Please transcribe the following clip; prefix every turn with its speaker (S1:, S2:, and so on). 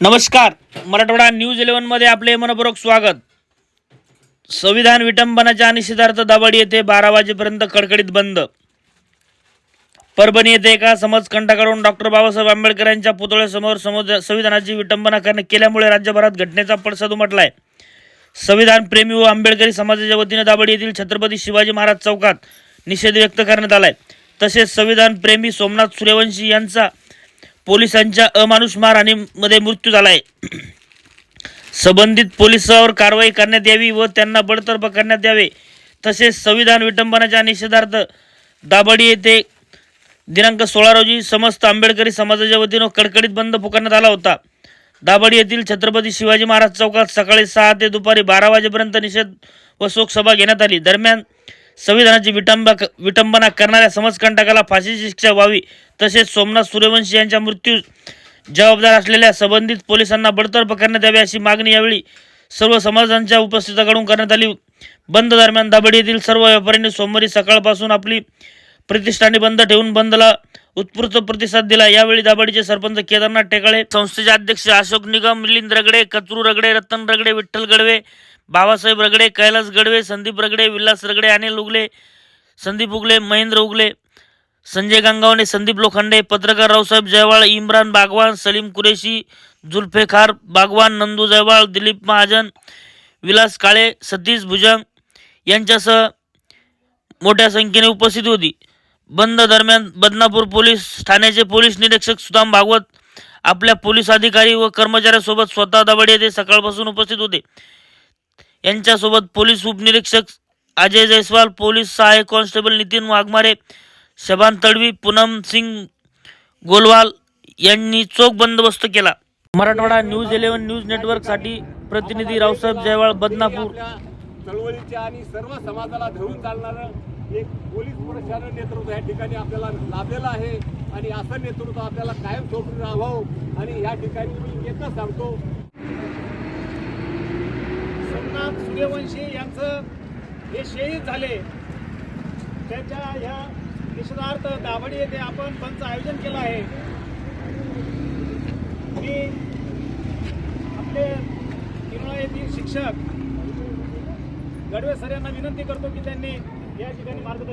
S1: नमस्कार मराठवाडा न्यूज इलेव्हनमध्ये आपले मनपूर्वक स्वागत. संविधान विटंबनाच्या निषेधार्थ दाभाडी येथे बारा वाजेपर्यंत कडकडीत बंद. परभणी येथे एका समाजकंठाकडून डॉक्टर बाबासाहेब आंबेडकर यांच्या पुतळ्यासमोर समोर संविधानाची विटंबना करणे केल्यामुळे राज्यभरात घटनेचा पडसाद उमटलाय. संविधान प्रेमी व आंबेडकरी समाजाच्या वतीने दाभाडी येथील छत्रपती शिवाजी महाराज चौकात निषेध व्यक्त करण्यात आलाय. तसेच संविधान प्रेमी सोमनाथ सूर्यवंशी यांचा पोलिसांच्या अमानुष मारहाणीमध्ये मृत्यू झाला आहे संबंधित पोलिसावर कारवाई करण्यात यावी व त्यांना बडतर्फ करण्यात यावे. तसेच संविधान विटंबनाच्या निषेधार्थ दाबडी येथे दिनांक सोळा रोजी समस्त आंबेडकरी समाजाच्या वतीनं कडकडीत बंद पुकारण्यात आला होता. दाबडी येथील छत्रपती शिवाजी महाराज चौकात सकाळी सहा ते दुपारी बारा वाजेपर्यंत निषेध व शोकसभा घेण्यात आली. दरम्यान संविधानाची विटंबा विटंबना करणाऱ्या समाजकंटकाला फाशीची शिक्षा व्हावी तसेच सोमनाथ सूर्यवंशी यांच्या मृत्यू जबाबदार असलेल्या संबंधित पोलिसांना बडतर्फ करण्यात यावी अशी मागणी यावेळी सर्व समाजांच्या उपस्थिताकडून करण्यात आली. बंद दरम्यान दाबडी येथील सर्व व्यापाऱ्यांनी सोमवारी सकाळपासून आपली प्रतिष्ठाने बंद ठेवून बंदला उत्स्फूर्त प्रतिसाद दिला. यावेळी दाभाडीचे सरपंच केदारनाथ टेकाळे संस्थेचे अध्यक्ष अशोक निगम मिलिंद रगडे कचरू रगडे रतन रगडे विठ्ठल गडवे बाबासाहेब रगडे कैलास गडवे संदीप रगडे विलास रगडे अनिल उगले संदीप उगले महेंद्र उगले संजय गंगावणे संदीप लोखंडे पत्रकार रावसाहेब जयवाळ इम्रान बागवान सलीम कुरेशी जुल्फेखार बागवान नंदू जयवाळ दिलीप महाजन विलास काळे सतीश भुजंग यांच्यासह मोठ्या संख्येने उपस्थित होती. बंद दरम्यान बदनापूर पोलीस ठाण्याचे पोलीस निरीक्षक सुदाम भागवत आपल्या पोलीस अधिकारी व कर्मचाऱ्यासोबत स्वतः दबड येथे सकाळपासून उपस्थित होते. यांच्यासोबत पोलीस उपनिरीक्षक अजय जयस्वाल पोलीस सहाय्यक कॉन्स्टेबल नितीन वाघमारे शबान तडवी पूनम सिंग गोलवाल यांनी चोख बंदोबस्त केला. मराठवाडा न्यूज इलेव्हन न्यूज नेटवर्कसाठी प्रतिनिधी रावसाहेब जयवाळ बदनापूर.
S2: चळवळीच्या आणि सर्व समाजाला धरून चालणारं एक पोलीस प्रशासन नेतृत्व या ठिकाणी आपल्याला लाभलेलं आहे आणि असं नेतृत्व आपल्याला कायम सोडून राहावं आणि या ठिकाणी मी एकच सांगतो.
S3: सोमनाथ सूर्यवंशी यांचं हे शहीद झाले. त्यांच्या ह्या निषेधार्थ दाभडी येथे आपण पंच आयोजन केलं आहे. मी आपले किनोळा येथील शिक्षक गडवे सर यांना विनंती करतो की त्यांनी या ठिकाणी मार्गदर्शन